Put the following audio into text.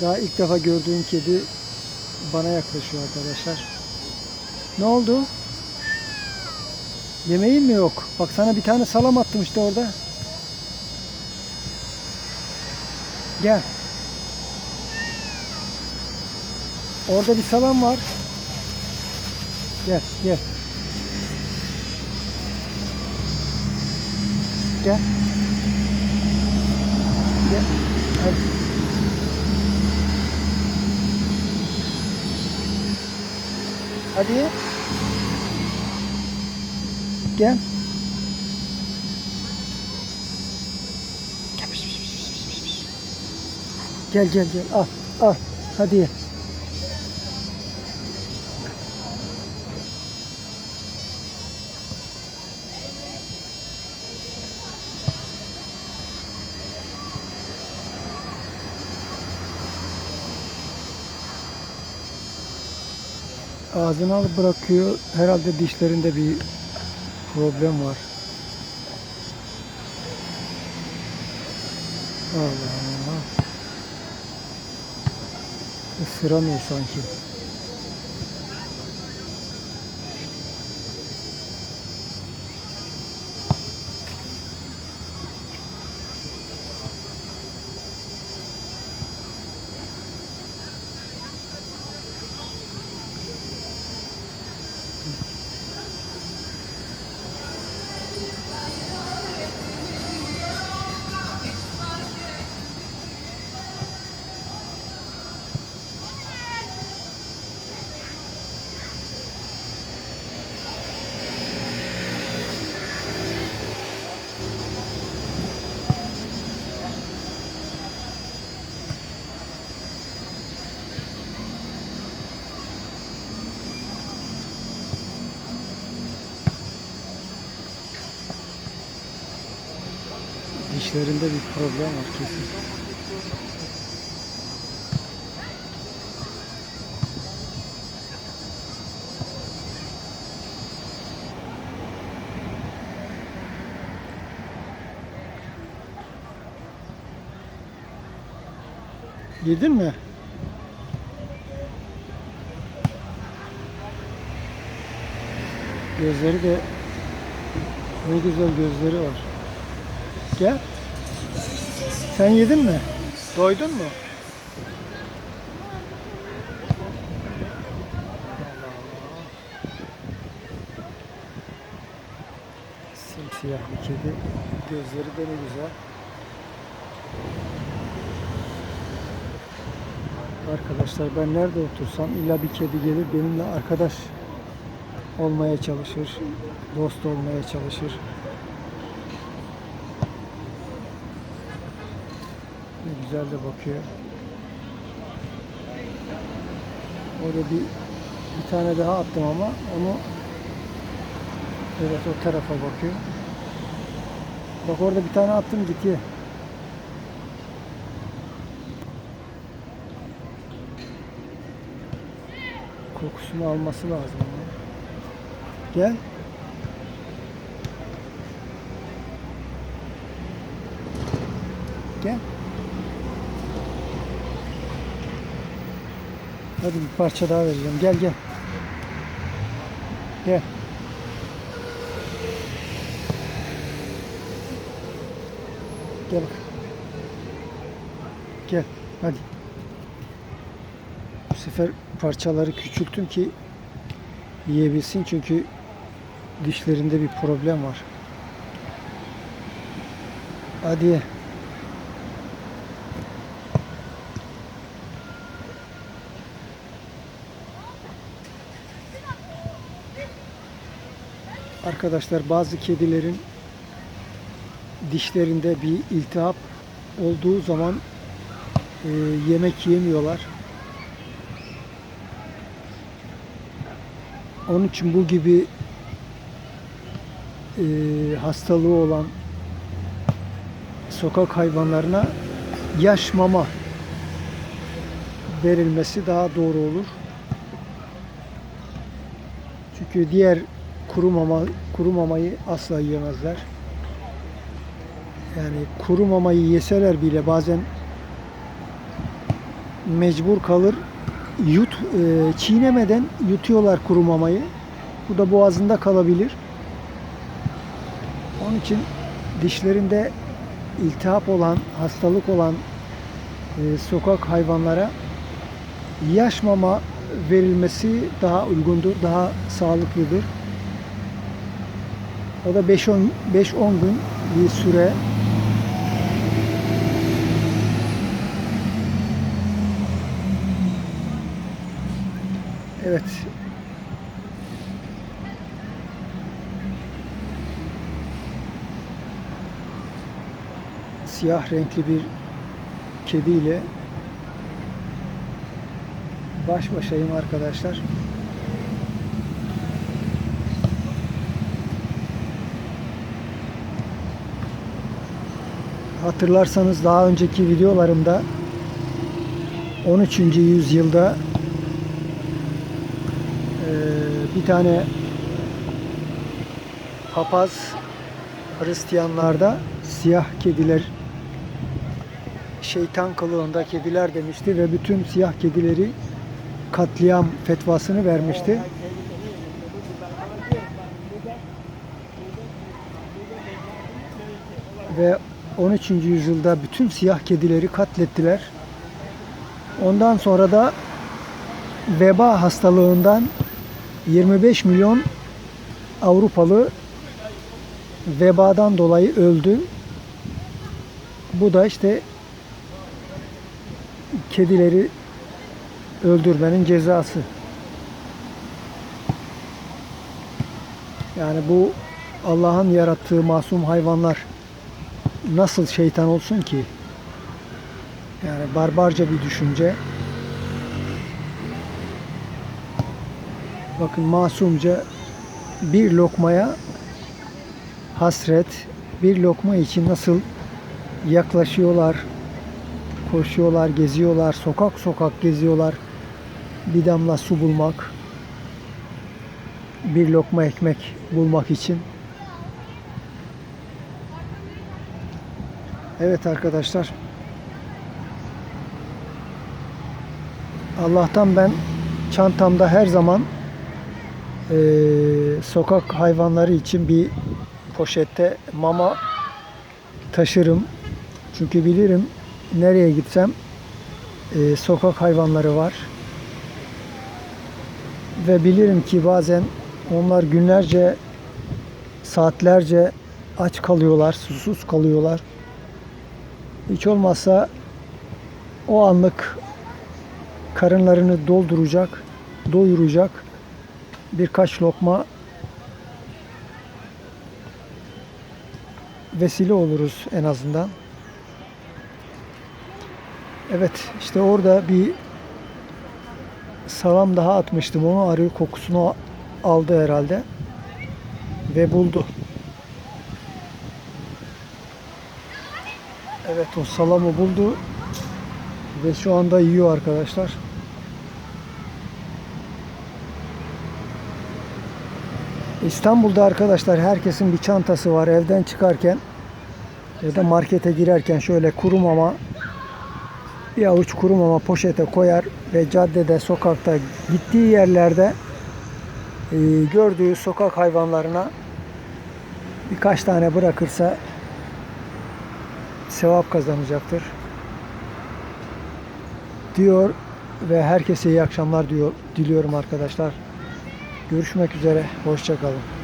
Daha ilk defa gördüğüm kedi bana yaklaşıyor arkadaşlar. Ne oldu? Yemeğin mi yok? Bak sana bir tane salam attım işte orada. Gel. Orada bir salam var. Gel, gel. Gel. Gel. Hadi. Hadi. Gel. Gel gel gel al al hadi ye. Ağzına alıp bırakıyor. Herhalde dişlerinde bir problem var. Allah Allah. Isıramıyor sanki. Dişlerinde bir problem var kesin. Yedin mi? Gözleri de ne güzel gözleri var. Gel. Sen yedin mi? Doydun mu? Simsiyah bir kedi. Gözleri de ne güzel. Arkadaşlar ben nerede otursam illa bir kedi gelir benimle arkadaş olmaya çalışır. Dost olmaya çalışır. Ne güzel de bakıyor. Orada bir bir tane daha attım ama onu evet o tarafa bakıyor. Bak orada bir tane attım git ye. Kokusunu alması lazım. Gel. Gel. Hadi bir parça daha vereceğim. Gel gel. Gel. Gel bak. Gel. Hadi. Bu sefer parçaları küçülttüm ki yiyebilsin çünkü dişlerinde bir problem var. Hadi Arkadaşlar bazı kedilerin dişlerinde bir iltihap olduğu zaman e, yemek yemiyorlar. Onun için bu gibi e, hastalığı olan sokak hayvanlarına yaş mama verilmesi daha doğru olur. Çünkü diğer kuru mama kuru mamayı asla yiyemezler. Yani kuru mamayı yeseler bile bazen mecbur kalır. Yut, e, çiğnemeden yutuyorlar kuru mamayı. Bu da boğazında kalabilir. Onun için dişlerinde iltihap olan, hastalık olan e, sokak hayvanlara yaş mama verilmesi daha uygundur, daha sağlıklıdır. O da 5-10 5-10 gün bir süre Evet. Siyah renkli bir kediyle baş başayım arkadaşlar. Hatırlarsanız daha önceki videolarımda 13. yüzyılda eee, bir tane papaz Hristiyanlarda siyah kediler şeytan kılığında kediler demişti ve bütün siyah kedileri katliam fetvasını vermişti. Ve 13. yüzyılda bütün siyah kedileri katlettiler. Ondan sonra da veba hastalığından 25 milyon Avrupalı vebadan dolayı öldü. Bu da işte kedileri öldürmenin cezası. Yani bu Allah'ın yarattığı masum hayvanlar nasıl şeytan olsun ki? Yani barbarca bir düşünce. Bakın masumca bir lokmaya hasret, bir lokma için nasıl yaklaşıyorlar, koşuyorlar, geziyorlar, sokak sokak geziyorlar. Bir damla su bulmak, bir lokma ekmek bulmak için. Evet arkadaşlar. Allah'tan ben çantamda her zaman eee, sokak hayvanları için bir poşette mama taşırım. Çünkü bilirim nereye gitsem eee, sokak hayvanları var. Ve bilirim ki bazen onlar günlerce, saatlerce aç kalıyorlar, susuz kalıyorlar. Hiç olmazsa o anlık karınlarını dolduracak, doyuracak birkaç lokma vesile oluruz en azından. Evet işte orada bir salam daha atmıştım onu arıyor kokusunu aldı herhalde ve buldu. Evet o salamı buldu ve şu anda yiyor arkadaşlar. İstanbul'da arkadaşlar herkesin bir çantası var. Evden çıkarken ya da markete girerken şöyle kuru mama bir avuç kuru mama poşete koyar ve caddede, sokakta gittiği yerlerde e, gördüğü sokak hayvanlarına birkaç tane bırakırsa sevap kazanacaktır. Diyor ve herkese iyi akşamlar diyor diliyorum arkadaşlar. Görüşmek üzere. Hoşçakalın.